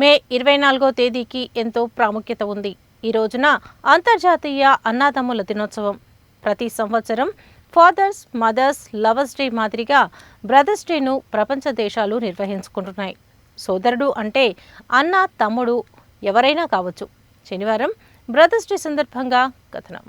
మే ఇరవై నాలుగో తేదీకి ఎంతో ప్రాముఖ్యత ఉంది. ఈ రోజున అంతర్జాతీయ అన్నాదమ్ముల దినోత్సవం. ప్రతి సంవత్సరం ఫాదర్స్ మదర్స్ లవర్స్ డే మాదిరిగా బ్రదర్స్ డేను ప్రపంచ దేశాలు నిర్వహించుకుంటున్నాయి. సోదరుడు అంటే అన్న తమ్ముడు ఎవరైనా కావచ్చు. శనివారం బ్రదర్స్ డే సందర్భంగా కథనం.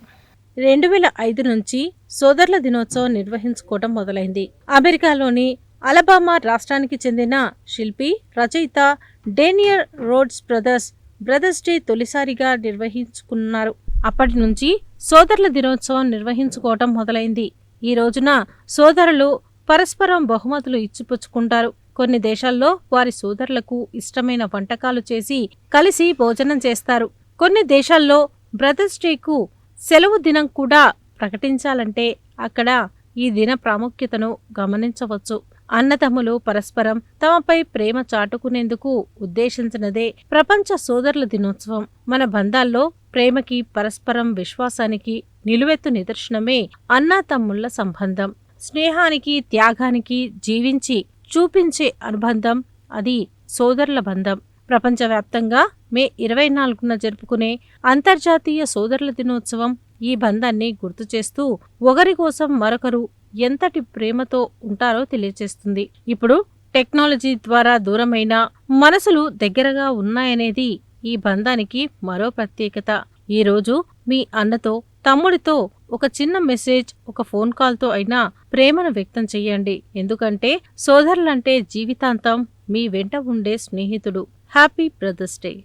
రెండు వేల ఐదు నుంచి సోదరుల దినోత్సవం నిర్వహించుకోవడం మొదలైంది. అమెరికాలోని అలబామా రాష్ట్రానికి చెందిన శిల్పి రచయిత Daniel Rhodes brothers brothers day తొలిసారిగా నిర్వహించుకున్నారు. అప్పటి నుంచి సోదరుల దినోత్సవం నిర్వహించుకోవటం మొదలైంది. ఈ రోజున సోదరులు పరస్పరం బహుమతులు ఇచ్చిపుచ్చుకుంటారు. కొన్ని దేశాల్లో వారి సోదరులకు ఇష్టమైన వంటకాలు చేసి కలిసి భోజనం చేస్తారు. కొన్ని దేశాల్లో బ్రదర్స్ డేకు సెలవు దినం కూడా ప్రకటించాలంటే అక్కడ ఈ దిన ప్రాముఖ్యతను గమనించవచ్చు. అన్నతమ్ములు పరస్పరం తమపై ప్రేమ చాటుకునేందుకు ఉద్దేశించినదే ప్రపంచ సోదరుల దినోత్సవం. మన బంధాల్లో ప్రేమకి పరస్పరం విశ్వాసానికి నిలువెత్తు నిదర్శనమే అన్నాతమ్ముళ్ళ సంబంధం. స్నేహానికి త్యాగానికి జీవించి చూపించే అనుబంధం అది సోదరుల బంధం. ప్రపంచవ్యాప్తంగా మే ఇరవై నాలుగున జరుపుకునే అంతర్జాతీయ సోదరుల దినోత్సవం ఈ బంధాన్ని గుర్తు చేస్తూ ఒకరి కోసం మరొకరు ఎంతటి ప్రేమతో ఉంటారో తెలియజేస్తుంది ఇప్పుడు టెక్నాలజీ ద్వారా దూరమైన మనసులు దగ్గరగా ఉన్నాయనేది ఈ బంధానికి మరో ప్రత్యేకత. ఈ రోజు మీ అన్నతో తమ్ముడితో ఒక చిన్న మెసేజ్ ఒక ఫోన్ కాల్తో అయినా ప్రేమను వ్యక్తం చెయ్యండి. ఎందుకంటే సోదరులంటే జీవితాంతం మీ వెంట ఉండే స్నేహితుడు. Happy brothers day.